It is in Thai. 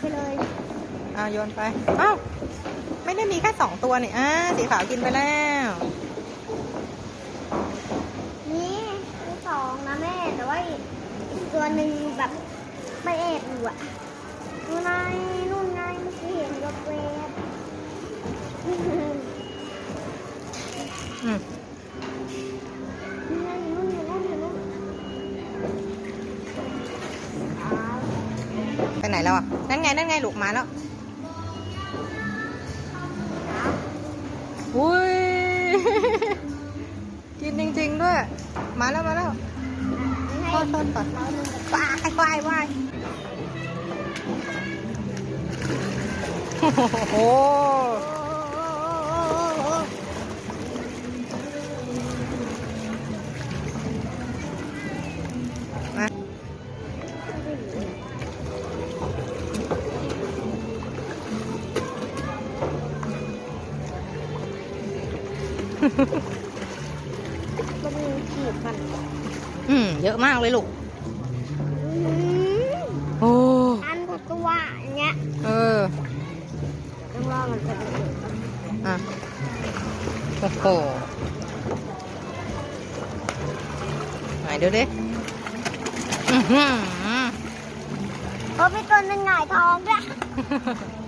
ไปเลยอ่าโยนไปอ้าวไม่ได้มีแค่สองตัวนี่อ่าสีขาวกินไปแล้ว นี่มีสองนะแม่แต่ว่าอีกอีกตัวหนึ่งแบบไม่แอบอยู่อะนู่นไงนู่นไงเมื่อกี้เห็นกับเวบอืม นแล้วอะ นั่นไง นั่นไงลูกมาแล้ว อุ้ย กินจริง ๆ ด้วย มาแล้วมาแล้วโทไงษโทษก่อนเราหนึ่งกับวายวายวายโอ้โห มันมีขีดมันอืมเยอะมากเลยลูกอื้อหือโอ้อันกว่าตัวอย่างเงี้ยเออต้องรอมันจะเป็นอะโอ้โหไหนดูดิอื้อหือเพราะมีตัวหนึ่งหงายท้องด้วยโ